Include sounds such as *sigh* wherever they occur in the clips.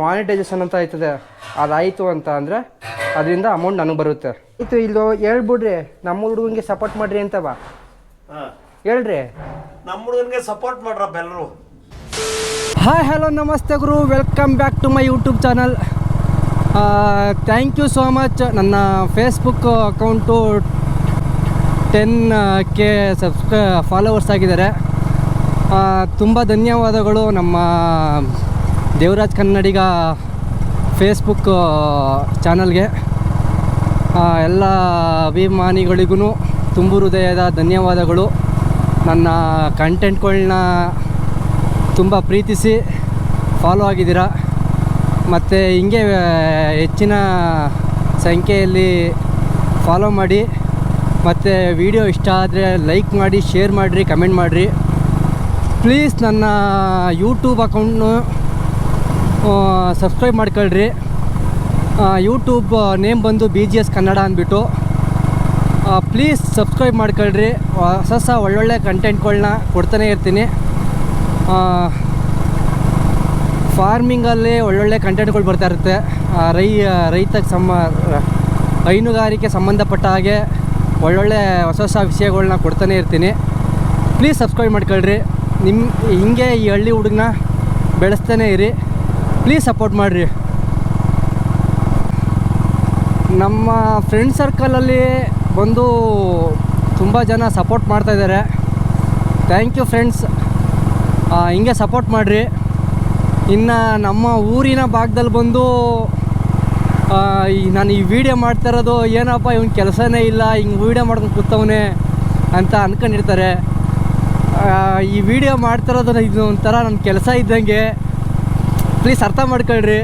Monetisation ಅಂತ ಆಯ್ತದೆ. ಅದಾಯಿತು ಅಂತ ಅಂದರೆ ಅದರಿಂದ ಅಮೌಂಟ್ ನನಗೆ ಬರುತ್ತೆ. ಇತ್ತು ಇಲ್ಲಿ ಹೇಳ್ಬಿಡ್ರಿ. ನಮ್ಮ ಹುಡುಗನಿಗೆ ಸಪೋರ್ಟ್ ಮಾಡಿರಿ ಅಂತವ ಹೇಳ್ರಿ. ನಮ್ಮ ಹುಡುಗನಿಗೆ ಸಪೋರ್ಟ್ ಮಾಡ್ರಪ್ಪ ಎಲ್ಲರೂ ಹಾಯ್ ಹಲೋ ನಮಸ್ತೆ ಗುರು. Welcome back to my YouTube channel thank you so much ನನ್ನ Facebook account ten K ಸಬ್ಸ್ಕ್ರೈ followers ಆಗಿದ್ದಾರೆ. ತುಂಬ ಧನ್ಯವಾದಗಳು ನಮ್ಮ ದೇವರಾಜ್ ಕನ್ನಡಿಗ ಫೇಸ್ಬುಕ್ ಚಾನಲ್ಗೆ ಎಲ್ಲ ಅಭಿಮಾನಿಗಳಿಗೂ ತುಂಬು ಹೃದಯದ ಧನ್ಯವಾದಗಳು. ನನ್ನ ಕಂಟೆಂಟ್ಗಳನ್ನ ತುಂಬ ಪ್ರೀತಿಸಿ ಫಾಲೋ ಆಗಿದ್ದೀರಾ? ಮತ್ತು ಹಿಂಗೆ ಹೆಚ್ಚಿನ ಸಂಖ್ಯೆಯಲ್ಲಿ ಫಾಲೋ ಮಾಡಿ, ಮತ್ತು ವಿಡಿಯೋ ಇಷ್ಟ ಆದರೆ ಲೈಕ್ ಮಾಡಿ ಶೇರ್ ಮಾಡಿರಿ ಕಮೆಂಟ್ ಮಾಡಿರಿ. ಪ್ಲೀಸ್ ನನ್ನ ಯೂಟ್ಯೂಬ್ ಅಕೌಂಟ್ನು ಸಬ್ಸ್ಕ್ರೈಬ್ ಮಾಡ್ಕೊಳ್ರಿ. ಯೂಟ್ಯೂಬ್ ನೇಮ್ ಬಂದು ಬಿ ಜಿ ಎಸ್ ಕನ್ನಡ ಅಂದ್ಬಿಟ್ಟು. ಪ್ಲೀಸ್ ಸಬ್ಸ್ಕ್ರೈಬ್ ಮಾಡ್ಕೊಳ್ರಿ. ಹೊಸ ಹೊಸ ಒಳ್ಳೊಳ್ಳೆ ಕಂಟೆಂಟ್ಗಳನ್ನ ಕೊಡ್ತಾನೆ ಇರ್ತೀನಿ. ಫಾರ್ಮಿಂಗಲ್ಲಿ ಒಳ್ಳೊಳ್ಳೆ ಕಂಟೆಂಟ್ಗಳು ಬರ್ತಾ ಇರುತ್ತೆ. ರೈ ರೈತಕ್ಕೆ ಸಮ ಹೈನುಗಾರಿಕೆ ಸಂಬಂಧಪಟ್ಟ ಹಾಗೆ ಒಳ್ಳೊಳ್ಳೆ ಹೊಸ ಹೊಸ ವಿಷಯಗಳನ್ನ ಕೊಡ್ತಾನೆ ಇರ್ತೀನಿ. ಪ್ಲೀಸ್ ಸಬ್ಸ್ಕ್ರೈಬ್ ಮಾಡ್ಕೊಳ್ರಿ. ನಿಮ್ಮ ಹಿಂಗೆ ಈ ಹಳ್ಳಿ ಹುಡುಗನ ಬೆಳೆಸ್ತಾನೆ ಇರಿ. ಪ್ಲೀಸ್ ಸಪೋರ್ಟ್ ಮಾಡಿರಿ. ನಮ್ಮ ಫ್ರೆಂಡ್ ಸರ್ಕಲಲ್ಲಿ ಬಂದು ತುಂಬ ಜನ ಸಪೋರ್ಟ್ ಮಾಡ್ತಾ ಇದ್ದಾರೆ. ಥ್ಯಾಂಕ್ ಯು ಫ್ರೆಂಡ್ಸ್ ಹಿಂಗೆ ಸಪೋರ್ಟ್ ಮಾಡಿರಿ. ಇನ್ನು ನಮ್ಮ ಊರಿನ ಭಾಗದಲ್ಲಿ ಬಂದು ನಾನು ಈ ವಿಡಿಯೋ ಮಾಡ್ತಾ ಇರೋದು ಏನಪ್ಪ ಇವನ್ ಕೆಲಸನೇ ಇಲ್ಲ, ಹಿಂಗೆ ವೀಡಿಯೋ ಮಾಡ್ಕೊಂಡು ಕೂತವನೇ ಅಂತ ಅಂದ್ಕೊಂಡಿರ್ತಾರೆ ಈ ವಿಡಿಯೋ ಮಾಡ್ತಿರೋದು ಇದು ಒಂಥರ ನನ್ನ ಕೆಲಸ ಇದ್ದಂಗೆ. ಪ್ಲೀಸ್ ಅರ್ಥ ಮಾಡ್ಕೊಳ್ರಿ.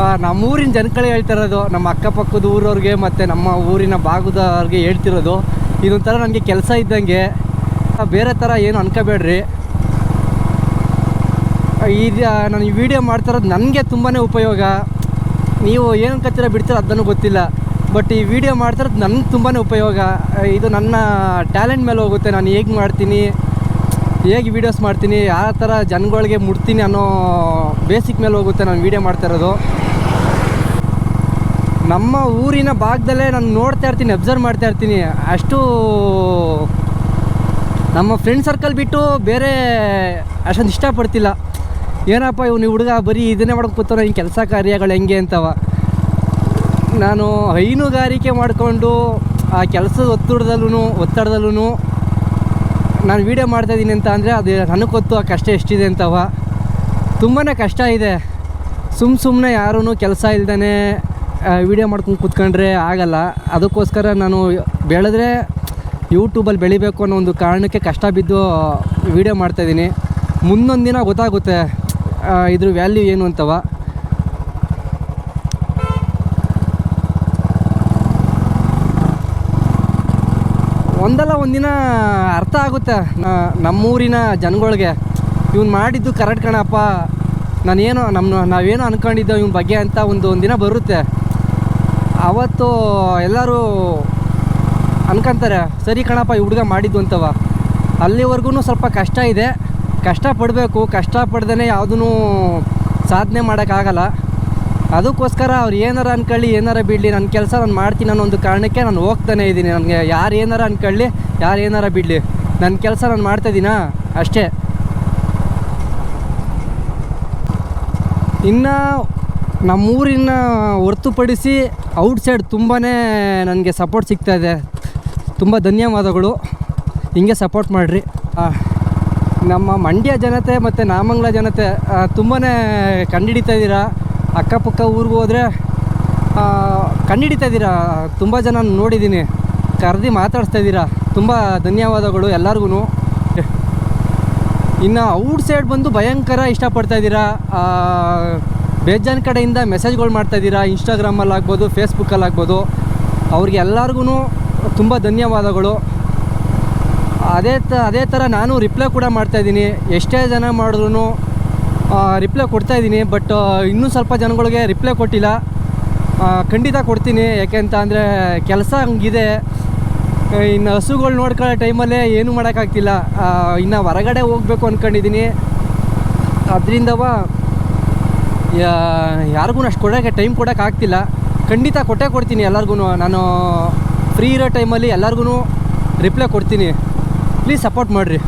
ಆ, ನಮ್ಮ ಊರಿನ ಜನಗಳಿಗೆ ಹೇಳ್ತಿರೋದು ನಮ್ಮ ಅಕ್ಕಪಕ್ಕದ ಊರವ್ರಿಗೆ ಮತ್ತು ನಮ್ಮ ಊರಿನ ಭಾಗದವ್ರಿಗೆ ಹೇಳ್ತಿರೋದು. ಇದೊಂಥರ ನನಗೆ ಕೆಲಸ ಇದ್ದಂಗೆ. ಬೇರೆ ಥರ ಏನು ಅನ್ಕೋಬೇಡ್ರಿ. ಇದು ನಾನು ಈ ವಿಡಿಯೋ ಮಾಡ್ತಿರೋದು ನನಗೆ ತುಂಬಾ ಉಪಯೋಗ. ನೀವು ಏನು ಅನ್ಕೋತೀರ ಬಿಡ್ತೀರ ಅದನ್ನು ಗೊತ್ತಿಲ್ಲ. ಬಟ್ ಈ ವಿಡಿಯೋ ಮಾಡ್ತಿರೋದು ನನಗೆ ತುಂಬಾ ಉಪಯೋಗ. ಇದು ನನ್ನ ಟ್ಯಾಲೆಂಟ್ ಮೇಲೆ ಹೋಗುತ್ತೆ ನಾನು ಹೇಗೆ ಮಾಡ್ತೀನಿ. ಹೇಗೆ ವೀಡಿಯೋಸ್ ಮಾಡ್ತೀನಿ ಯಾವ ಥರ ಜನಗಳಿಗೆ ಮುಟ್ತೀನಿ ಅನ್ನೋ ಬೇಸಿಕ್ ಮೇಲೆ ಹೋಗುತ್ತೆ ನಾನು ವೀಡಿಯೋ ಮಾಡ್ತಾ ಇರೋದು. ನಮ್ಮ ಊರಿನ ಭಾಗದಲ್ಲೇ ನಾನು ನೋಡ್ತಾ ಇರ್ತೀನಿ ಅಬ್ಸರ್ವ್ ಮಾಡ್ತಾ ಇರ್ತೀನಿ. ಅಷ್ಟು ನಮ್ಮ ಫ್ರೆಂಡ್ ಸರ್ಕಲ್ ಬಿಟ್ಟು ಬೇರೆ ಅಷ್ಟೊಂದು ಇಷ್ಟಪಡ್ತಿಲ್ಲ. ಏನಪ್ಪ ಇವನು ಹುಡುಗ ಬರೀ ಇದನ್ನೇ ಮಾಡೋದು ಕೂತಾನೆ ಹಿಂಗೆ ಕೆಲಸ ಕಾರ್ಯಗಳು ಹೆಂಗೆ ಅಂತವ. ನಾನು ಹೈನುಗಾರಿಕೆ ಮಾಡಿಕೊಂಡು ಆ ಕೆಲಸದ ಒತ್ತಡದಲ್ಲೂ ಒತ್ತಡದಲ್ಲೂ ನಾನು ವೀಡಿಯೋ ಮಾಡ್ತಾಯಿದ್ದೀನಿ ಅಂತ ಅಂದರೆ ಅದು ನನಗೆ ಗೊತ್ತು ಆ ಕಷ್ಟ ಎಷ್ಟಿದೆ ಅಂತವ ತುಂಬಾ ಕಷ್ಟ ಇದೆ. ಸುಮ್ಮ ಸುಮ್ಮನೆ ಯಾರೂ ಕೆಲಸ ಇಲ್ದೇ ವೀಡಿಯೋ ಮಾಡ್ಕೊಂಡು ಕೂತ್ಕೊಂಡ್ರೆ ಆಗಲ್ಲ. ಅದಕ್ಕೋಸ್ಕರ ನಾನು ಬೆಳೆದ್ರೆ ಯೂಟ್ಯೂಬಲ್ಲಿ ಬೆಳಿಬೇಕು ಅನ್ನೋ ಒಂದು ಕಾರಣಕ್ಕೆ ಕಷ್ಟ ಬಿದ್ದು ವೀಡಿಯೋ ಮಾಡ್ತಾಯಿದ್ದೀನಿ ಮುಂದೊಂದು ದಿನ ಗೊತ್ತಾಗುತ್ತೆ ಇದ್ರ ವ್ಯಾಲ್ಯೂ ಏನು ಅಂತವ ಒಂದಲ್ಲ ಒಂದಿನ ಅರ್ಥ ಆಗುತ್ತೆ. ನಮ್ಮೂರಿನ ಜನಗಳಿಗೆ. ಇವ್ನು ಮಾಡಿದ್ದು ಕರೆಕ್ಟ್ ಕಣಪ್ಪ. ನಾನೇನು ನಮ್ಮ ನಾವೇನು ಅನ್ಕೊಂಡಿದ್ದೋ ಇವನ ಬಗ್ಗೆ ಅಂತ ಒಂದು ಒಂದಿನ ಬರುತ್ತೆ. ಅವತ್ತು ಎಲ್ಲರೂ ಅನ್ಕೊಂತಾರೆ, ಸರಿ ಕಣಪ್ಪ, ಈ ಹುಡುಗ ಮಾಡಿದ್ದು ಅಂತವ. ಅಲ್ಲಿವರೆಗೂ ಸ್ವಲ್ಪ ಕಷ್ಟ ಇದೆ. ಕಷ್ಟಪಡಬೇಕು ಕಷ್ಟಪಡ್ದೇ ಯಾವುದೂ ಸಾಧನೆ ಮಾಡೋಕ್ಕಾಗಲ್ಲ. ಅದಕ್ಕೋಸ್ಕರ ಅವ್ರು ಏನಾರ ಅನ್ಕೊಳ್ಳಿ, ಏನಾರ ಬಿಡಲಿ ನನ್ನ ಕೆಲಸ ನಾನು ಮಾಡ್ತೀನಿ ಅನ್ನೋ ಒಂದು ಕಾರಣಕ್ಕೆ ನಾನು ಹೋಗ್ತಾನೆ ಇದ್ದೀನಿ. ನನಗೆ ಯಾರು ಏನಾರ ಅನ್ಕೊಳ್ಳಿ, ಯಾರು ಏನಾರ ಬಿಡಲಿ. ನನ್ನ ಕೆಲಸ ನಾನು ಮಾಡ್ತಾಯಿದ್ದೀನಾ ಅಷ್ಟೇ. ಇನ್ನು ನಮ್ಮೂರಿನ ಹೊರತುಪಡಿಸಿ ಔಟ್ಸೈಡ್ ತುಂಬಾ ನನಗೆ ಸಪೋರ್ಟ್ ಸಿಗ್ತಾ ಇದೆ. ತುಂಬ ಧನ್ಯವಾದಗಳು. ಹಿಂಗೆ ಸಪೋರ್ಟ್ ಮಾಡಿರಿ. ನಮ್ಮ ಮಂಡ್ಯ ಜನತೆ ಮತ್ತು ನಾಮಂಗಲ ಜನತೆ ತುಂಬಾ ಕಂಡಿಡಿತಾ ಇದ್ದೀರಾ? ಅಕ್ಕಪಕ್ಕ ಊರಿಗೆ ಹೋದರೆ ಕಂಡಿಡಿತಾ ಇದ್ದೀರಾ? ತುಂಬ ಜನ ನೋಡಿದ್ದೀನಿ. ಕರೆದು ಮಾತಾಡಿಸ್ತಾ ಇದ್ದೀರಾ? ತುಂಬ ಧನ್ಯವಾದಗಳು ಎಲ್ಲರಿಗೂ ಇನ್ನು ಔಟ್ ಸೈಡ್ ಬಂದು ಭಯಂಕರ ಇಷ್ಟಪಡ್ತಾ ಇದ್ದೀರಾ? ಬೇಜಾನ್ ಕಡೆಯಿಂದ ಮೆಸೇಜ್ಗಳು ಮಾಡ್ತಾ ಇದ್ದೀರಾ? ಇನ್ಸ್ಟಾಗ್ರಾಮಲ್ಲಿ ಆಗ್ಬೋದು, ಫೇಸ್ಬುಕ್ಕಲ್ಲಿ ಆಗ್ಬೋದು. ಅವ್ರಿಗೆ ಎಲ್ಲರಿಗೂ ತುಂಬ ಧನ್ಯವಾದಗಳು. ಅದೇ ತ, ಅದೇ ಥರ ನಾನು ರಿಪ್ಲೈ ಕೂಡ ಮಾಡ್ತಾಯಿದ್ದೀನಿ ಎಷ್ಟೇ ಜನ ಮಾಡಿದ್ರು ರಿಪ್ಲೈ ಕೊಡ್ತಾ ಇದ್ದೀನಿ ಬಟ್ ಇನ್ನೂ ಸ್ವಲ್ಪ ಜನಗಳಿಗೆ ರಿಪ್ಲೈ ಕೊಟ್ಟಿಲ್ಲ. ಖಂಡಿತ ಕೊಡ್ತೀನಿ, ಯಾಕೆ ಅಂತ ಅಂದರೆ ಕೆಲಸ ಹಂಗಿದೆ. ಇನ್ನು ಹಸುಗಳು ನೋಡ್ಕೊಳ್ಳೋ ಟೈಮಲ್ಲೇ ಏನೂ ಮಾಡೋಕ್ಕಾಗ್ತಿಲ್ಲ. ಇನ್ನು ಹೊರಗಡೆ ಹೋಗ್ಬೇಕು ಅಂದ್ಕೊಂಡಿದ್ದೀನಿ ಅದರಿಂದವ ಯಾರಿಗೂ ಅಷ್ಟು ಕೊಡೋಕ್ಕೆ ಟೈಮ್ ಕೊಡೋಕ್ಕಾಗ್ತಿಲ್ಲ ಖಂಡಿತ ಕೊಟ್ಟೇ ಕೊಡ್ತೀನಿ ಎಲ್ಲರಿಗೂ ನಾನು ಫ್ರೀ ಇರೋ ಟೈಮಲ್ಲಿ ಎಲ್ಲರಿಗೂ ರಿಪ್ಲೈ ಕೊಡ್ತೀನಿ. ಪ್ಲೀಸ್ ಸಪೋರ್ಟ್ ಮಾಡಿರಿ.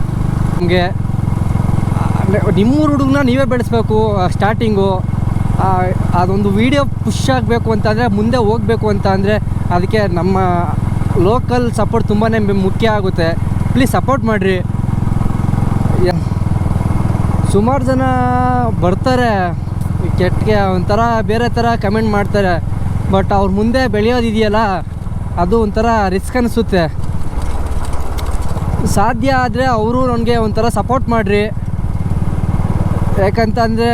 ನಮಗೆ. ನಿಮ್ಮೂರು ಹುಡುಗನ ನೀವೇ ಬೆಳೆಸ್ಬೇಕು ಸ್ಟಾರ್ಟಿಂಗು ಅದೊಂದು ವಿಡಿಯೋ ಪುಷ್ ಆಗಬೇಕು ಅಂತಂದರೆ ಮುಂದೆ ಹೋಗಬೇಕು ಅಂತ ಅಂದರೆ ಅದಕ್ಕೆ ನಮ್ಮ ಲೋಕಲ್ ಸಪೋರ್ಟ್ ತುಂಬಾ ಮುಖ್ಯ ಆಗುತ್ತೆ. ಪ್ಲೀಸ್ ಸಪೋರ್ಟ್ ಮಾಡಿರಿ. ಸುಮಾರು ಜನ ಬರ್ತಾರೆ. ಕೆಟ್ಟಗೆ ಒಂಥರ ಬೇರೆ ಥರ ಕಮೆಂಟ್ ಮಾಡ್ತಾರೆ. ಬಟ್ ಅವ್ರ ಮುಂದೆ ಬೆಳೆಯೋದಿದೆಯಲ್ಲ ಅದು ಒಂಥರ ರಿಸ್ಕ್ ಅನಿಸುತ್ತೆ. ಸಾಧ್ಯ ಆದರೆ ಅವರು ನನಗೆ ಒಂಥರ ಸಪೋರ್ಟ್ ಮಾಡಿರಿ. ಯಾಕಂತಂದರೆ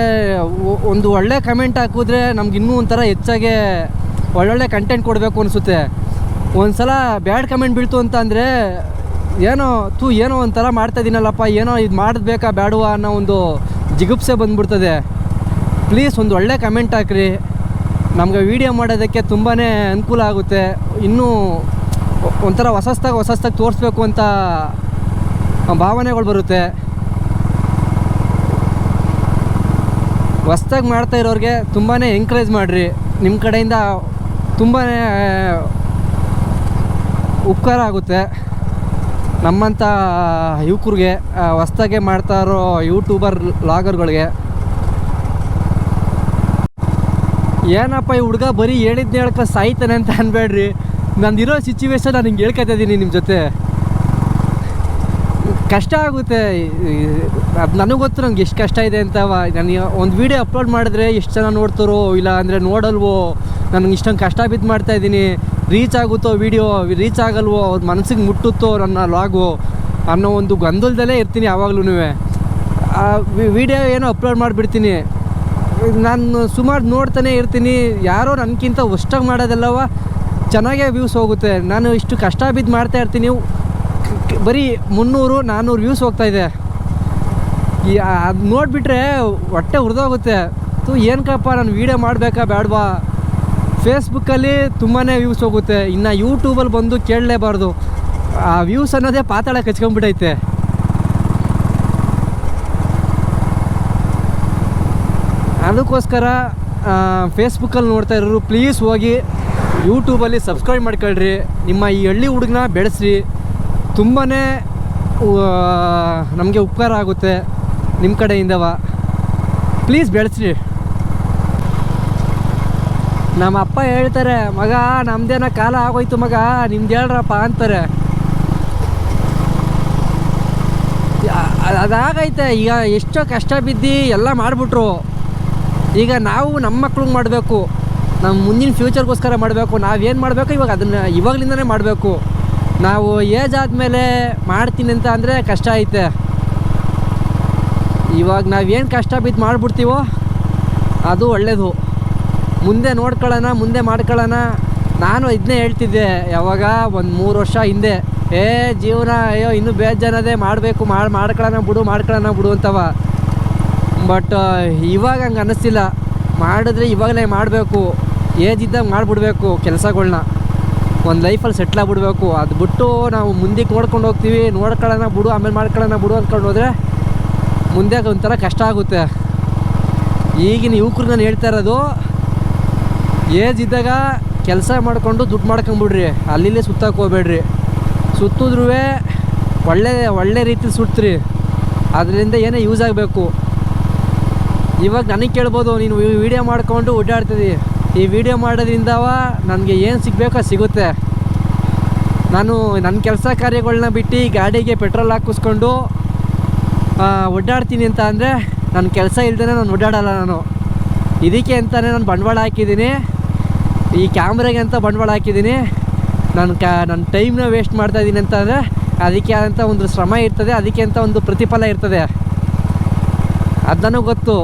ಒಂದು ಒಳ್ಳೆ ಕಮೆಂಟ್ ಹಾಕಿದ್ರೆ ನಮ್ಗೆ ಇನ್ನೂ ಒಂಥರ ಹೆಚ್ಚಾಗೆ ಒಳ್ಳೊಳ್ಳೆ ಕಂಟೆಂಟ್ ಕೊಡಬೇಕು ಅನಿಸುತ್ತೆ. ಒಂದು ಸಲ ಬ್ಯಾಡ್ ಕಮೆಂಟ್ ಬೀಳ್ತು ಅಂತ ಅಂದರೆ ಏನೋ ತೂ ಏನೋ ಒಂಥರ ಮಾಡ್ತಾ ಇದ್ದೀನಲ್ಲಪ್ಪ ಏನೋ ಇದು ಮಾಡಬೇಕಾ ಬೇಡವಾ ಅನ್ನೋ ಒಂದು ಜಿಗುಪ್ಸೆ ಬಂದ್ಬಿಡ್ತದೆ. ಪ್ಲೀಸ್ ಒಂದು ಒಳ್ಳೆ ಕಮೆಂಟ್ ಹಾಕ್ರಿ. ನಮ್ಗೆ ವೀಡಿಯೋ ಮಾಡೋದಕ್ಕೆ ತುಂಬಾ ಅನುಕೂಲ ಆಗುತ್ತೆ. ಇನ್ನೂ ಒಂಥರ ಹೊಸಸ್ತಾಗ ಹೊಸಸ್ತಾಗ ತೋರಿಸ್ಬೇಕು ಅಂತ ಭಾವನೆಗಳು ಬರುತ್ತೆ. ಹೊಸ್ದಾಗಿ ಮಾಡ್ತಾ ಇರೋರಿಗೆ ತುಂಬಾ ಎಂಕರೇಜ್ ಮಾಡಿರಿ. ನಿಮ್ಮ ಕಡೆಯಿಂದ ತುಂಬಾ ಉಪಕಾರ ಆಗುತ್ತೆ. ನಮ್ಮಂಥ ಯುವಕರಿಗೆ ಹೊಸ್ದಾಗೆ ಮಾಡ್ತಾ ಇರೋ ಯೂಟ್ಯೂಬರ್, ಲಾಗರ್ಗಳಿಗೆ. ಏನಪ್ಪ ಈ ಹುಡುಗ ಬರೀ ಹೇಳಿದ್ನ ಹೇಳ್ಕೊ ಸಾಯ್ತಾನೆ ಅಂತ ಅನ್ಬೇಡ್ರಿ. ನಂದಿರೋ ಸಿಚುವೇಶನ್ ನಾನು ಹಿಂಗೆ ಹೇಳ್ಕೊತಾ ಇದ್ದೀನಿ ನಿಮ್ಮ ಜೊತೆ. ಕಷ್ಟ ಆಗುತ್ತೆ. ಅದು ನನಗೆ ಗೊತ್ತು ನಂಗೆ ಎಷ್ಟು ಕಷ್ಟ ಇದೆ ಅಂತ ನಾನು ಒಂದು ವೀಡಿಯೋ ಅಪ್ಲೋಡ್ ಮಾಡಿದ್ರೆ ಎಷ್ಟು ಜನ ನೋಡ್ತಾರೋ ಇಲ್ಲ ಅಂದರೆ ನೋಡಲ್ವೋ, ನನಗೆ ಇಷ್ಟೊಂದು ಕಷ್ಟ ಬಿದ್ದು ಮಾಡ್ತಾ ಇದ್ದೀನಿ. ರೀಚ್ ಆಗುತ್ತೋ ವೀಡಿಯೋ ರೀಚ್ ಆಗಲ್ವೋ ಅವ್ರ ಮನಸ್ಸಿಗೆ ಮುಟ್ಟುತ್ತೋ, ನನ್ನ ಲಾಗು ಅನ್ನೋ ಒಂದು ಗೊಂದಲದಲ್ಲೇ ಇರ್ತೀನಿ ಯಾವಾಗ್ಲೂ ವೀಡಿಯೋ ಏನೋ ಅಪ್ಲೋಡ್ ಮಾಡಿಬಿಡ್ತೀನಿ. ನಾನು ಸುಮಾರು ನೋಡ್ತಾನೆ ಇರ್ತೀನಿ. ಯಾರೋ ನನಗಿಂತ ಹೊಸ್ಟಾಗಿ ಮಾಡೋದಲ್ಲವ, ಚೆನ್ನಾಗೇ ವ್ಯೂಸ್ ಹೋಗುತ್ತೆ. ನಾನು ಇಷ್ಟು ಕಷ್ಟ ಬಿದ್ದು ಮಾಡ್ತಾ ಇರ್ತೀನಿ. ಕ- ಕ- ಬರೀ ಮುನ್ನೂರು ನಾನ್ನೂರು ವ್ಯೂಸ್ ಹೋಗ್ತಾ ಇದೆ. ಅದು ನೋಡಿಬಿಟ್ರೆ ಹೊಟ್ಟೆ ಹುರಿದೋಗುತ್ತೆ ತು ಏನಕ್ಕಪ್ಪ ನಾನು ವೀಡಿಯೋ ಮಾಡಬೇಕಾ ಬೇಡವಾ ಫೇಸ್ಬುಕ್ಕಲ್ಲಿ ತುಂಬಾ ವ್ಯೂಸ್ ಹೋಗುತ್ತೆ. ಇನ್ನು ಯೂಟ್ಯೂಬಲ್ಲಿ ಬಂದು ಕೇಳಲೇಬಾರ್ದು. ಆ ವ್ಯೂಸ್ ಅನ್ನೋದೇ ಪಾತಾಳ ಕಚ್ಕೊಂಡ್ಬಿಟ್ಟೈತೆ ಅದಕ್ಕೋಸ್ಕರ ಫೇಸ್ಬುಕ್ಕಲ್ಲಿ ನೋಡ್ತಾ ಇರೋರು ಪ್ಲೀಸ್ ಹೋಗಿ ಯೂಟ್ಯೂಬಲ್ಲಿ ಸಬ್ಸ್ಕ್ರೈಬ್ ಮಾಡ್ಕೊಳ್ರಿ. ನಿಮ್ಮ ಈ ಹಳ್ಳಿ ಹುಡುಗನ ಬೆಳೆಸ್ರಿ. ತುಂಬಾ ನಮಗೆ ಉಪಕಾರ ಆಗುತ್ತೆ. ನಿಮ್ಮ ಕಡೆಯಿಂದವ ಪ್ಲೀಸ್ ಬೆಳೆಸ್ರಿ. ನಮ್ಮ ಅಪ್ಪ ಹೇಳ್ತಾರೆ, ಮಗ, ನಮ್ದೇನ ಕಾಲ ಆಗೋಯ್ತು ಮಗ, ನಿಮ್ದು ಹೇಳ್ರಪ್ಪ ಅಂತಾರೆ. ಅದಾಗೈತೆ, ಈಗ ಎಷ್ಟೋ ಕಷ್ಟ ಬಿದ್ದು ಎಲ್ಲ ಮಾಡಿಬಿಟ್ರು. ಈಗ ನಾವು ನಮ್ಮ ಮಕ್ಳಿಗೆ ಮಾಡಬೇಕು. ನಮ್ಮ ಮುಂದಿನ ಫ್ಯೂಚರ್ಗೋಸ್ಕರ ಮಾಡಬೇಕು. ನಾವೇನು ಮಾಡಬೇಕು? ಇವಾಗ ಅದನ್ನು, ಇವಾಗಲಿಂದನೇ ಮಾಡಬೇಕು. ನಾವು ಏಜ್ ಆದಮೇಲೆ ಮಾಡ್ತೀನಿ ಅಂತ ಅಂದರೆ ಕಷ್ಟ ಐತೆ. ಇವಾಗ ನಾವೇನು ಕಷ್ಟ ಬಿದ್ದು ಮಾಡಿಬಿಡ್ತೀವೋ ಅದು ಒಳ್ಳೆಯದು ಮುಂದೆ ನೋಡ್ಕೊಳ್ಳೋಣ, ಮುಂದೆ ಮಾಡ್ಕೊಳ್ಳೋಣ. ನಾನು ಇದನ್ನೇ ಹೇಳ್ತಿದ್ದೆ ಯಾವಾಗ? ಒಂದು ಮೂರು ವರ್ಷ ಹಿಂದೆ. ಏ, ಜೀವನ, ಅಯ್ಯೋ, ಇನ್ನೂ ಬೇಜಾನದೇ ಮಾಡಬೇಕು, ಮಾಡಿ, ಮಾಡ್ಕೊಳ್ಳೋಣ ಬಿಡು ಮಾಡ್ಕೊಳ್ಳೋಣ ಬಿಡು ಅಂತವ. ಬಟ್ ಇವಾಗ ಹಂಗೆ ಅನ್ನಿಸ್ತಿಲ್ಲ. ಮಾಡಿದ್ರೆ ಇವಾಗಲೇ ಮಾಡಬೇಕು. ಏಜ್ ಇದ್ದಾಗ ಮಾಡಿಬಿಡ್ಬೇಕು ಕೆಲಸಗಳ್ನ. ಒಂದು ಲೈಫಲ್ಲಿ ಸೆಟ್ಲ್ ಆಗಿಬಿಡ್ಬೇಕು. ಅದು ಬಿಟ್ಟು ನಾವು ಮುಂದಕ್ಕೆ ನೋಡ್ಕೊಂಡು ಹೋಗ್ತೀವಿ. ನೋಡ್ಕೊಳ್ಳೋಣ ಬಿಡು, ಆಮೇಲೆ ಮಾಡ್ಕೊಳ್ಳೋಣ ಬಿಡು ಅಂದ್ಕೊಂಡು ಹೋದರೆ ಮುಂದೆ ಒಂಥರ ಕಷ್ಟ ಆಗುತ್ತೆ. ಈಗಿನ ಯುವಕರು ನಾನು ಹೇಳ್ತಾ ಇರೋದು, ಏಜ್ ಇದ್ದಾಗ ಕೆಲಸ ಮಾಡಿಕೊಂಡು ದುಡ್ಡು ಮಾಡ್ಕೊಂಬಿಡ್ರಿ. ಅಲ್ಲಿಲ್ಲೇ ಸುತ್ತಕ್ಕೆ ಹೋಗ್ಬೇಡ್ರಿ. ಸುತ್ತಿದ್ರೂ ಒಳ್ಳೆ ಒಳ್ಳೆ ರೀತಿ ಸುಡ್ತ್ರಿ ಅದರಿಂದ ಏನೇ ಯೂಸ್ ಆಗಬೇಕು. ಇವಾಗ ನನಗೆ ಕೇಳ್ಬೋದು, ನೀನು ವಿಡಿಯೋ ಮಾಡ್ಕೊಂಡು ಓಡಾಡ್ತಿದ್ದಿ ಈ ವಿಡಿಯೋ ಮಾಡೋದ್ರಿಂದ ನನಗೆ ಏನು ಸಿಗಬೇಕೋ ಸಿಗುತ್ತೆ. ನಾನು ನನ್ನ ಕೆಲಸ ಕಾರ್ಯಗಳನ್ನ ಬಿಟ್ಟು ಗಾಡಿಗೆ ಪೆಟ್ರೋಲ್ ಹಾಕಿಸ್ಕೊಂಡು ಓಡಾಡ್ತೀನಿ ಅಂತ ಅಂದರೆ ನನ್ನ ಕೆಲಸ ಇಲ್ಲದೇ ನಾನು ಓಡಾಡಲ್ಲ ನಾನು. ಇದಕ್ಕೆ ಅಂತಲೇ ನಾನು ಬಂಡವಾಳ ಹಾಕಿದ್ದೀನಿ. ಈ ಕ್ಯಾಮ್ರಾಗೆ ಅಂತ ಬಂಡವಾಳ ಹಾಕಿದ್ದೀನಿ. ನನ್ನ ಕ್ಯಾ ನನ್ನ ಟೈಮ್ನ ವೇಸ್ಟ್ ಮಾಡ್ತಾ ಇದ್ದೀನಿ ಅಂತ ಅಂದರೆ ಅದಕ್ಕೆ ಆದಂಥ ಒಂದು ಶ್ರಮ ಇರ್ತದೆ, ಅದಕ್ಕೆ ಅಂತ ಒಂದು ಪ್ರತಿಫಲ ಇರ್ತದೆ. ಅದು ಗೊತ್ತು.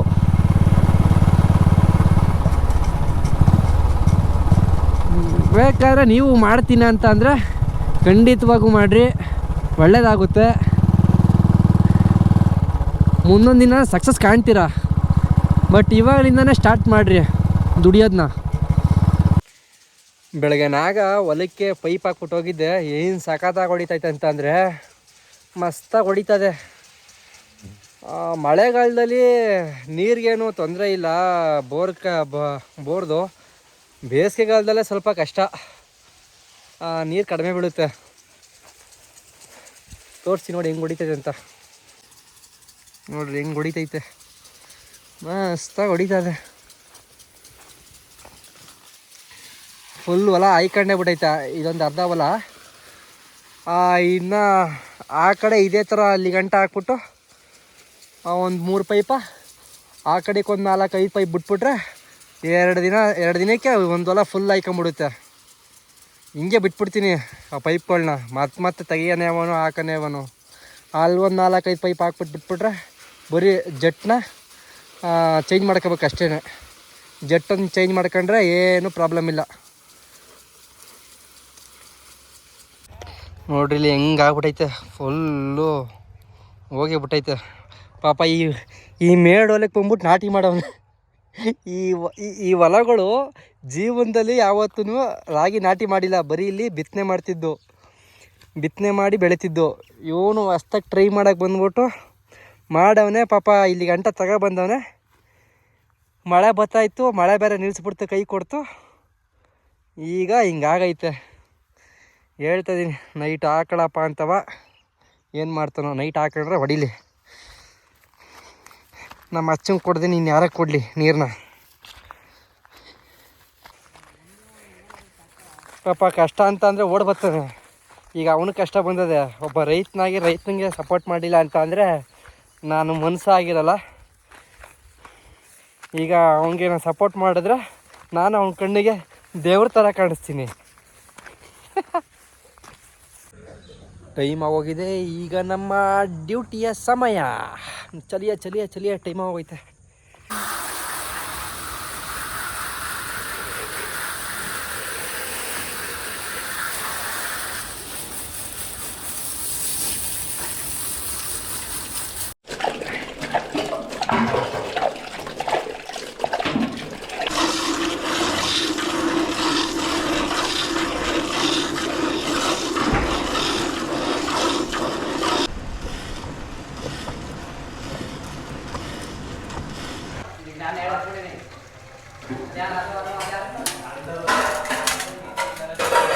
ಬೇಕಾದ್ರೆ ನೀವು ಮಾಡ್ತೀನಿ ಅಂತ ಅಂದರೆ ಖಂಡಿತವಾಗೂ ಮಾಡಿರಿ. ಒಳ್ಳೆಯದಾಗುತ್ತೆ ಮುಂದೊಂದು ದಿನ ಸಕ್ಸಸ್ ಕಾಣ್ತೀರಾ? ಬಟ್ ಇವಾಗಲಿಂದನೇ ಸ್ಟಾರ್ಟ್ ಮಾಡಿರಿ ದುಡಿಯೋದನ್ನ ಬೆಳಗ್ಗೆ ನಾಗ ಹೊಲಕ್ಕೆ ಪೈಪ್ ಹಾಕ್ಬಿಟ್ಟು ಹೋಗಿದ್ದೆ. ಏನು ಸಖತ್ತಾಗಿ ಹೊಡಿತೈತೆ ಅಂತಂದರೆ ಮಸ್ತಾಗಿ ಹೊಡಿತದೆ. ಮಳೆಗಾಲದಲ್ಲಿ ನೀರಿಗೇನು ತೊಂದರೆ ಇಲ್ಲ. ಬೋರ್ ಬೋರ್ದು. ಬೇಸಿಗೆಗಾಲದಲ್ಲೇ ಸ್ವಲ್ಪ ಕಷ್ಟ. ನೀರು ಕಡಿಮೆ ಬೀಳುತ್ತೆ. ತೋರಿಸಿ ನೋಡಿ ಹೆಂಗೆ ಹೊಡಿತೈತೆ ಅಂತ. ನೋಡ್ರಿ ಹೆಂಗೆ ಹೊಡಿತೈತೆ. ಮಸ್ತಾಗಿ ಹೊಡಿತಾ ಇದೆ. ಫುಲ್ ಹೊಲ ಆಯ್ಕೊಂಡೇ ಬಿಟ್ಟೈತೆ. ಇದೊಂದು ಅರ್ಧ ಹೊಲ. ಇನ್ನು ಆ ಕಡೆ ಇದೇ ಥರ ಅಲ್ಲಿ ಗಂಟ ಹಾಕ್ಬಿಟ್ಟು ಒಂದು ಮೂರು ಪೈಪ, ಆ ಕಡೆಗೆ ಒಂದು ನಾಲ್ಕು ಐದು ಪೈಪ್ ಬಿಟ್ಬಿಟ್ರೆ ಎರಡು ದಿನ, ಎರಡು ದಿನಕ್ಕೆ ಒಂದು ಹೊಲ ಫುಲ್ ಹಾಯ್ಕೊಂಬಿಡುತ್ತೆ. ಹಿಂಗೆ ಬಿಟ್ಬಿಡ್ತೀನಿ ಆ ಪೈಪ್ಗಳನ್ನ ಮತ್ತೆ ಮತ್ತೆ ತೆಗಿಯೋನೇವನು ಅವನು, ಹಾಕನೇ ಅವನು. ಅಲ್ಲಿ ಒಂದು ನಾಲ್ಕೈದು ಪೈಪ್ ಹಾಕ್ಬಿಟ್ಟು ಬಿಟ್ಬಿಟ್ರೆ ಬರೀ ಜಟ್ನ ಚೇಂಜ್ ಮಾಡ್ಕೋಬೇಕು ಅಷ್ಟೇ. ಜಟ್ಟನ್ನು ಚೇಂಜ್ ಮಾಡ್ಕೊಂಡ್ರೆ ಏನು ಪ್ರಾಬ್ಲಮ್ ಇಲ್ಲ. ನೋಡ್ರಿ ಇಲ್ಲಿ ಹೆಂಗೆ ಆಗ್ಬಿಟ್ಟೈತೆ ಫುಲ್ಲು ಹೋಗಿ ಬಿಟ್ಟೈತೆ ಪಾಪ ಈ ಈ ಮೇಡ್ ಹೊಲಕ್ಕೆ ಬಂದ್ಬಿಟ್ಟು ನಾಟಿ ಮಾಡವನು. *laughs* ಈ ಈ- ಹೊಲಗಳು ಜೀವನದಲ್ಲಿ ಯಾವತ್ತೂ ರಾಗಿ ನಾಟಿ ಮಾಡಿಲ್ಲ, ಬರೀ ಇಲ್ಲಿ ಬಿತ್ತನೆ ಮಾಡ್ತಿದ್ದು, ಬಿತ್ತನೆ ಮಾಡಿ ಬೆಳೀತಿದ್ದು. ಇವನು ಹೊಸ್ದಾಗಿ ಟ್ರೈ ಮಾಡೋಕ್ಕೆ ಬಂದ್ಬಿಟ್ಟು ಮಾಡವನೇ ಪಾಪ, ಇಲ್ಲಿ ಗಂಟ ತಗೊಬಂದವನೇ ಮಳೆ ಬತ್ತಾಯಿತು ಮಳೆ ಬೇರೆ ನಿಲ್ಲಿಸ್ಬಿಡ್ತು ಕೈ ಕೊಡ್ತು. ಈಗ ಹಿಂಗಾಗೈತೆ. ಹೇಳ್ತಾ ಇದೀನಿ, ನೈಟ್ ಹಾಕಳಪ್ಪ ಅಂತವ. ಏನು ಮಾಡ್ತಾನೋ, ನೈಟ್ ಹಾಕೊಂಡ್ರೆ ಹೊಡಿಲಿ. ನಮ್ಮ ಅಚ್ಚಂಗೆ ಕೊಡ್ತೀನಿ ನೀನು ಯಾರ ಕೊಡಲಿ ನೀರನ್ನ ಪಾಪ ಕಷ್ಟ ಅಂತ ಅಂದರೆ ಓಡ್ ಬರ್ತಾನೆ ಈಗ ಅವನು ಕಷ್ಟ ಬಂದದೆ. ಒಬ್ಬ ರೈತನಾಗಿ ರೈತನಿಗೆ ಸಪೋರ್ಟ್ ಮಾಡಿಲ್ಲ ಅಂತ ಅಂದರೆ ನಾನು ಮನಸ್ಸಾಗಿರಲ್ಲ ಈಗ ಅವನಿಗೆ ನಾನು ಸಪೋರ್ಟ್ ಮಾಡಿದ್ರೆ ನಾನು ಅವನ ಕಣ್ಣಿಗೆ ದೇವ್ರ ಥರ ಕಾಣಿಸ್ತೀನಿ. *laughs* ಟೈಮ್ ಆಗೋಗಿದೆ. ಈಗ ನಮ್ಮ ಡ್ಯೂಟಿಯ ಸಮಯ. ಚಲಿಯ ಚಲಿಯ ಚಲಿಯ ಟೈಮ್ ಆಗೋಯ್ತೆ ಇಪ್ಪತ್ತೈದುವರೆ ಸುಮ್ ದುಡ್ಡು ಸುರ್ಕೊಂಡು ಅದೇ ಬಂದು ಏನಾರು ಒಂದು ಅಡುಗೆ ಮಾಡಿಸ್ಕೊಡಿ ಹಾಗಾದ್ರವಾ ಅದೊಂದು ಸಾಕ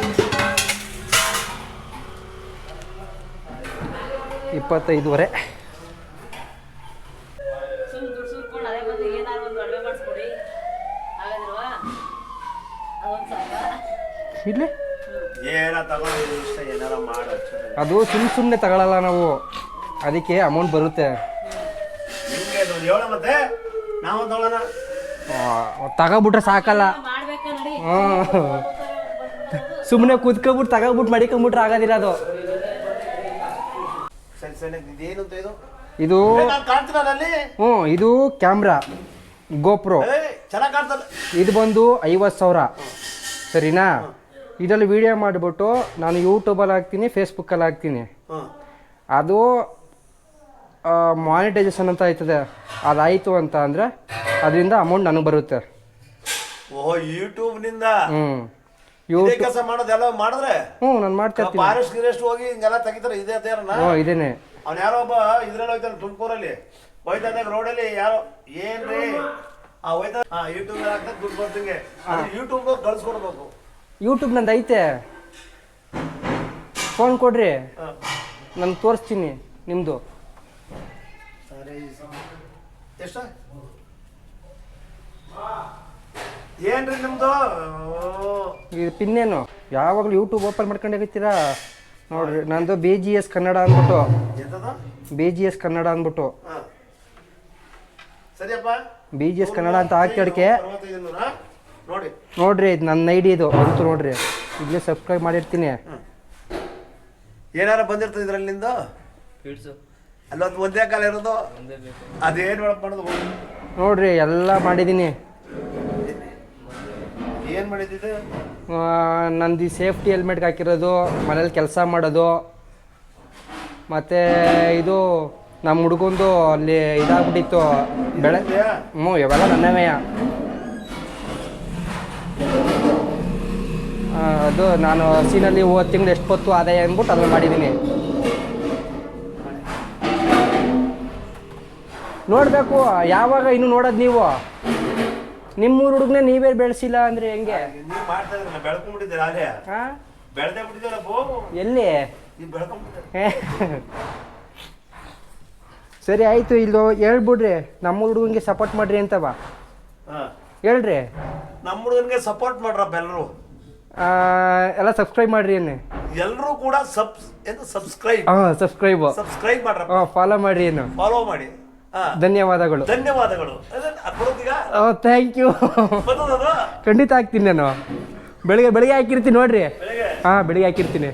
ಇಡ್ಲಿ ಏನ ತಗೊಂಡು ಇಷ್ಟ ಏನಾರ ಇಲ್ಲಿ ಅದು ಸುಮ್ ಸುಮ್ಮನೆ ತಗೊಳಲ್ಲ ನಾವು. ಅದಕ್ಕೆ ಅಮೌಂಟ್ ಬರುತ್ತೆ. ತಗೋಬಿಟ್ರೆ ಅದು ಹೇಳ ಮತ್ತೆ? ನಾವು ತಗೊಳ್ಳೋಣ ತಗೊಬಿಟ್ರೆ ಸಾಕಲ್ಲ. ಮಾಡ್ಬೇಕ ನೋಡಿ ಸುಮ್ಮನೆ ಕೂತ್ಕೊಬಿಟ್ಟು ತಗೋಬಿಟ್ಟು ಮಡಿಕೊಂಬಿಟ್ರೆ ಆಗೋದಿಲ್ಲ ಅದು. ಇದೇನು ಅಂತ ಇದು? ಇದು ನಾನು ಕಾಣ್ತೀನಲ್ಲ ಅಲ್ಲಿ ಹ್ಞೂ ಇದು ಕ್ಯಾಮ್ರಾ ಗೋಪ್ರೋ. ಏ ಚೆನ್ನಾಗಿ ಕಾಣ್ತಲ್ಲ ಇದು ಬಂದು ಐವತ್ತು ಸಾವಿರ. ಸರಿನಾ? ಇದರಲ್ಲಿ ವಿಡಿಯೋ ಮಾಡಿಬಿಟ್ಟು ನಾನು ಯೂಟ್ಯೂಬಲ್ಲಿ ಹಾಕ್ತೀನಿ ಫೇಸ್ಬುಕ್ಕಲ್ಲಿ ಹಾಕ್ತೀನಿ. ಹ್ಮ್ ಅದು ಮಾನಿಟೈಸೇಷನ್ ಅಂತ ಆಯ್ತದೆ. ಅದಾಯಿತು ಅಂತ ಅಂದರೆ ಅದರಿಂದ ಅಮೌಂಟ್ ನನಗೆ ಬರುತ್ತೆ. ಓಹೋ ಯೂಟ್ಯೂಬ್ನಿಂದ? ಹ್ಞೂ. ಇದೇ ಯೂಟ್ಯೂಬ್ ಕೆಲಸ ಮಾಡೋದೆಲ್ಲ ಮಾಡಿದ್ರೆ? ಹ್ಞೂ ನಾನು ಮಾಡ್ತಾ ಇರ್ತೀನಿ. ಫಾರೆಸ್ಟ್ ಗಿರೆಸ್ಟ್ ಹೋಗಿ ಹಿಂಗೆಲ್ಲ ತೆಗಿತಾರೆ ಇದೇ ತೇರನ ಹ್ಞೂ ಇದೇನೆ. ಅವ್ನು ಯಾರೋ ಒಬ್ಬ ಇದ್ರಲ್ಲಿ ಹೋಯ್ತಾನೆ ತುಮಕೂರಲ್ಲಿ. ಹೋಯ್ತಾನೆ ರೋಡಲ್ಲಿ ಯಾರೋ ಏನ್ರಿ ಆ ಹೋಯ್ತಾ ಹಾ ಯೂಟ್ಯೂಬ್ ಹಾಕ್ತಾ ದುಡ್ಡು ಬರ್ತಿಂಗೆ ಯೂಟ್ಯೂಬ್ ಕಳ್ಸ್ಕೊಡ್ಬೇಕು. ಯೂಟ್ಯೂಬ್ ನಂದು ಐತೆ. ಫೋನ್ ಕೊಡ್ರಿ. ನಾನು ತೋರಿಸ್ತೀನಿ ನಿಮ್ಮದು ಸರಿ ಎಷ್ಟ? ಏನ್ರಿ ನಿಮ್ದು? ಈ ಪಿನ್ ಪಿನ್ನೇನು ಯಾವಾಗಲೂ ಯೂಟ್ಯೂಬ್ ಓಪನ್ ಮಾಡ್ಕೊಂಡು ಹೋಗ್ತೀರಾ ನೋಡ್ರಿ ನಂದು ಬಿ ಜಿ ಎಸ್ ಕನ್ನಡ ಅಂದ್ಬಿಟ್ಟು. ಬಿ ಜಿ ಎಸ್ ಕನ್ನಡ ಅಂದ್ಬಿಟ್ಟು. ಹಾ. ಸರಿಯಪ್ಪ? ಬಿ ಜಿ ಎಸ್ ಕನ್ನಡ ಅಂತ ಹಾಕಿ ಅಡಿಕೆ ನೋಡಿ. ನೋಡ್ರಿ ಇದು ನನ್ನ ಐಡಿ ಇದು. ಬಂತು ನೋಡ್ರಿ. ಇಲ್ಲೇ ಸಬ್ಸ್ಕ್ರೈಬ್ ಮಾಡಿರ್ತೀನಿ. ಏನಾರ ಬಂದಿರ್ತದೆ ಇದ್ರಲ್ಲಿ ನಿಂದು? ಅಲ್ಲೊಂದು ಒಂದೇ ಕಾಲ ಇರೋದು? ಅದೇನು ಮಾಡೋದು? ನೋಡ್ರಿ ಎಲ್ಲ ಮಾಡಿದ್ದೀನಿ. ಏನು ಮಾಡಿದ್ದಿದ್ದು ಆ, ನಂದು ಸೇಫ್ಟಿ ಹೆಲ್ಮೆಟ್ಗೆ ಹಾಕಿರೋದು, ಮನೇಲಿ ಕೆಲಸ ಮಾಡೋದು. ಮತ್ತು ಇದು ನಮ್ಮ ಹುಡುಗಂದು ಅಲ್ಲಿ ಇದಾಗ್ಬಿಟ್ಟಿತ್ತು ಬೆಳೆ? ಹ್ಞೂ, ಇವೆಲ್ಲ ನನ್ನವೇ. ಅದು ನಾನು ಸೀನಲ್ಲಿ ಹೋದ ತಿಂಗಳು ಎಷ್ಟು ಹೊತ್ತು ಆದಾಯ ಅಂದ್ಬಿಟ್ಟು ಅದನ್ನು ಮಾಡಿದ್ದೀನಿ. ನೋಡಬೇಕು, ಯಾವಾಗ ಇನ್ನು ನೋಡೋದು ನೀವು? ನಿಮ್ಮೂರು ಹುಡುಗನೇ ನೀವೇ ಬೆಳೆಸಿಲ್ಲ ಅಂದ್ರೆ ಹೆಂಗೆ? ನೀವು ಮಾಡ್ತಾ ಇದ್ರೆ ಬೆಳ್ಕೊಂಡ್ಬಿಟ್ಟಿದ್ದೀರ ಅದೇ ಹಾಂ? ಬೆಳೆದೇ ಬಿಟ್ಟಿದ್ದೀರ ಬೋ ಎಲ್ಲಿ? ನೀವು ಬೆಳ್ಕೊಂಡ್ಬಿಟ್ಟಿದ್ದೀರ ಸರಿ ಆಯ್ತು ಇಲ್ಲೋ ಹೇಳ್ಬಿಡ್ರಿ. ನಮ್ಮ ಹುಡುಗಂಗೆ ಸಪೋರ್ಟ್ ಮಾಡ್ರಿ ಅಂತವ ಹಾ. ಹೇಳ್ರಿ. ನಮ್ಮ ಹುಡುಗನಿಗೆ ಸಪೋರ್ಟ್ ಮಾಡ್ರಪ್ಪ ಎಲ್ಲರೂ ಆ, ಎಲ್ಲ ಸಬ್ಸ್ಕ್ರೈಬ್ ಮಾಡ್ರಿ ಏನು? ಎಲ್ಲರೂ ಕೂಡ ಸಬ್ ಎಂದು ಸಬ್ಸ್ಕ್ರೈಬ್ ಹಾಂ ಸಬ್ಸ್ಕ್ರೈಬ್ ಸಬ್ಸ್ಕ್ರೈಬ್ ಮಾಡ್ರಪ್ಪ. ಹಾಂ ಫಾಲೋ ಮಾಡ್ರಿ ಏನು? ಫಾಲೋ ಮಾಡಿ. ಧನ್ಯವಾದಗಳು. ಧನ್ಯವಾದಗಳು. ಥ್ಯಾಂಕ್ ಯು ಖಂಡಿತ ಹಾಕ್ತೀನಿ ನಾನು. ಬೆಳಿಗ್ಗೆ ಬೆಳಿಗ್ಗೆ ಹಾಕಿರ್ತೀನಿ ನೋಡ್ರಿ. ಹಾಂ ಬೆಳಿಗ್ಗೆ ಹಾಕಿರ್ತೀನಿ.